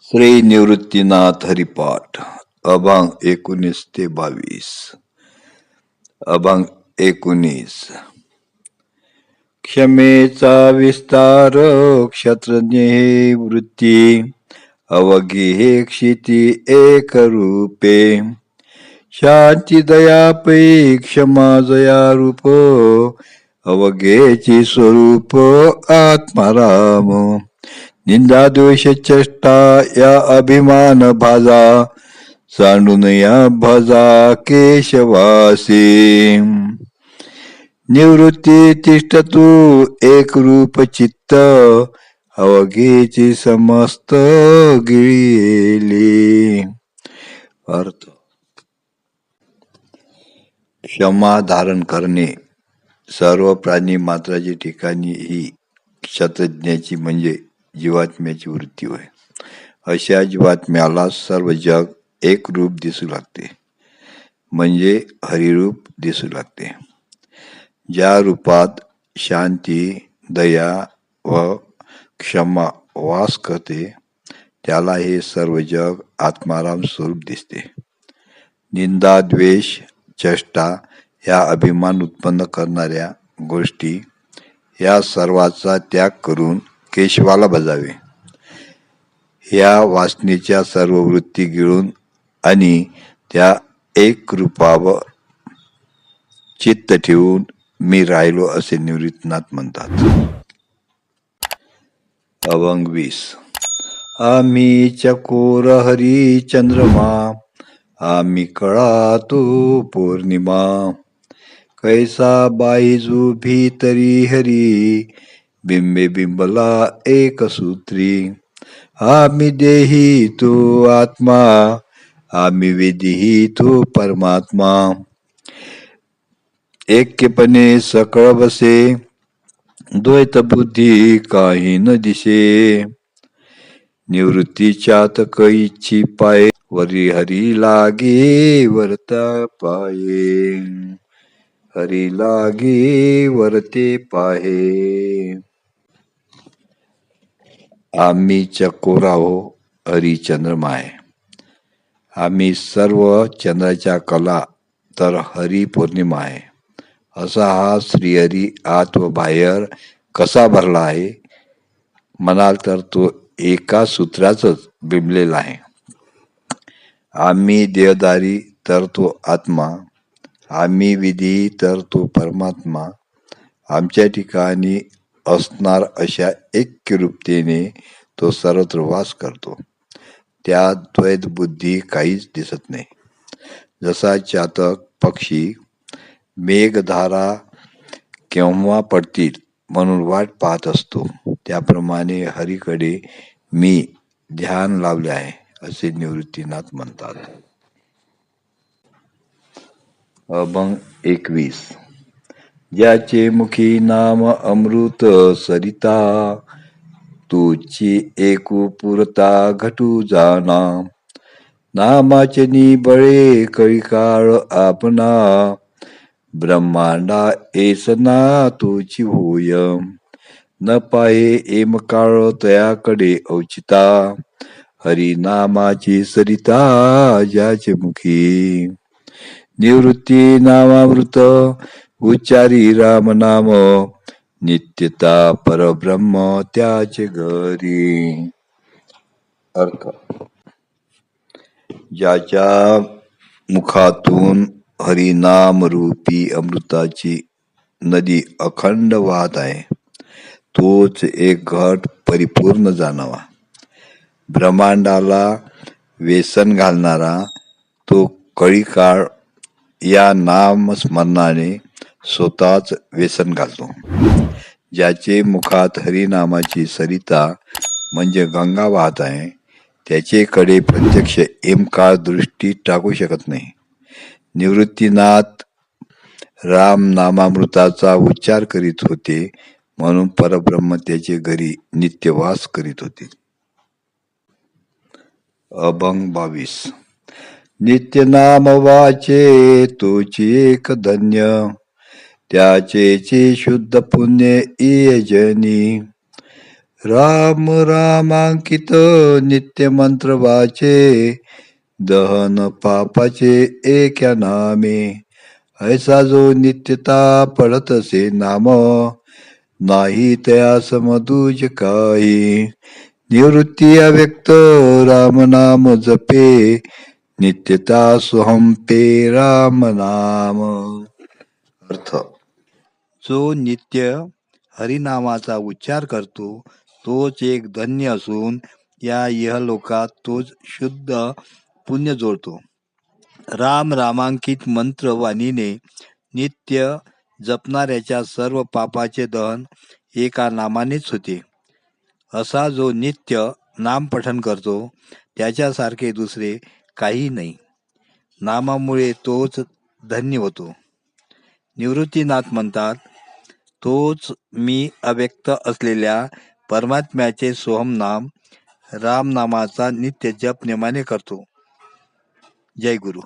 श्री निवृत्तीनाथ हरिपाठ अभांग एकोणीस ते बावीस. अभांग एकोणीस. क्षमेचा विस्तार क्षत्रज्ञ हे वृत्ती अवघी हे क्षिती एक रूपे शांती दया पै क्षमा जया रूप अवघेची स्वरूप आत्माराम निंदा द्वेष चेष्टा या अभिमान भाजा सांडून या भजा केशवासी। निवृत्ती तिष्ठ तू एक रूप चित्त अवघेची समस्त गिळली अर्थ। क्षमा धारण करणे सर्व प्राणी मात्राची ठिकाणी ही क्षत्रज्ञाची म्हणजे जीवात्म्याची वृत्ती होय. अशा जीवात्म्याला सर्व जग एक रूप दिसू लागते. म्हणजे हरिरूप दिसू लागते. ज्या रूपात शांती दया व क्षमा वास करते त्याला हे सर्व जग आत्माराम स्वरूप दिसते. निंदा द्वेष चष्टा या अभिमान उत्पन्न करणाऱ्या गोष्टी या सर्वाचा त्याग करून केशवाला बजावे. या वासनेच्या सर्व वृत्ती गिळून आणि त्या एक रूपावर चित्त ठेवून मी राहिलो असे निवृत्तनाथ म्हणतात. अभंग वीस. आम्ही चकोर हरी चंद्रमा आम्ही कळा तू पौर्णिमा. कैसा बाईजू भीतरी हरी बिंबे बिंबला एक सूत्री। आम्ही देही तू आत्मा आम्ही वेदीही तू परमात्मा। ऐक्यपणे सकळ बसे, द्वैत बुद्धी काही न दिसे। निवृत्तीच्यात कैची पाय, वरी हरी लागे, वरता पाये। हरी लागे, वरते पाहे। आम्ही चकोराहो हरिचंद्रमा आहे आम्ही सर्व चंद्राच्या कला तर हरी पौर्णिमा आहे असा हा श्रीहरी आत व बाहेर कसा भरला आहे? म्हणाल तर तो एका सूत्राचंच बिंबलेला आहे. आम्ही देवदारी तर तो आत्मा. आम्ही विधी तर तो परमात्मा. आमच्या ठिकाणी असणार अशा ऐक्यरूपतेने तो सर्वत्र वास करतो. त्या द्वैत बुद्धी काहीच दिसत नाही. जसा चातक पक्षी मेघधारा केव्हा पडतील म्हणून वाट पाहत असतो त्याप्रमाणे हरीकडे मी ध्यान लावले आहे असे निवृत्तीनाथ म्हणतात. अभंग एकवीस. ज्याचे मुखी नाम अमृत सरिता तुची एकू पुरता घटू जाना. नामाचे निबळे कळिकाळ आपणा ब्रह्मांडा एसना तुची होय. न पाहे एम काळ तयाकडे औचिता हरिनामाची सरिता ज्याचे मुखी. निवृत्ती नामावृत उच्चारी राम नाम नित्यता परब्रह्म त्याचे घरी. अर्थ. ज्याच्या मुखातून हरिनाम रूपी अमृताची नदी अखंड वाहत आहे तोच एक घट परिपूर्ण जाणावा. ब्रह्मांडाला व्यसन घालणारा तो कळी काळ या नाम स्मरणाने स्वतःच व्यसन घालतो. ज्याचे मुखात हरिनामाची सरिता म्हणजे गंगा वाहत आहे त्याचेकडे प्रत्यक्ष एमकाळ दृष्टी टाकू शकत नाही. निवृत्तीनाथ राम नामामृताचा उच्चार करीत होते म्हणून परब्रह्म त्याचे घरी नित्यवास करीत होते. अभंग बावीस. नित्यनाम वाचे तोची एक धन्य. त्याचे शुद्ध पुण्य इयजनी राम रामांकित नित्य मंत्र वाचे दहन पापाचे एक्या नामे. ऐसा जो नित्यता पडत असे नाम नाही त्या समदूज काही. निवृत्ती अव्यक्त राम नाम जपे नित्यता सोहम पे राम नाम. अर्थ जो नित्य हरिनामाचा उच्चार करतो तोच एक धन्य असून या इहलोकात तोच शुद्ध पुण्य जोडतो. राम रामांकित मंत्र वाणीने नित्य जपणाऱ्याच्या सर्व पापाचे दहन एका नामानेच होते. असा जो नित्य नामपठन करतो त्याच्यासारखे दुसरे काही नाही. नामामुळे तोच धन्य होतो. निवृत्तीनाथ म्हणतात तोच मी अव्यक्त असलेल्या परमात्म्याचे सोहम नाम राम नामाचा नित्य जप नेमाने करतो. जय गुरु.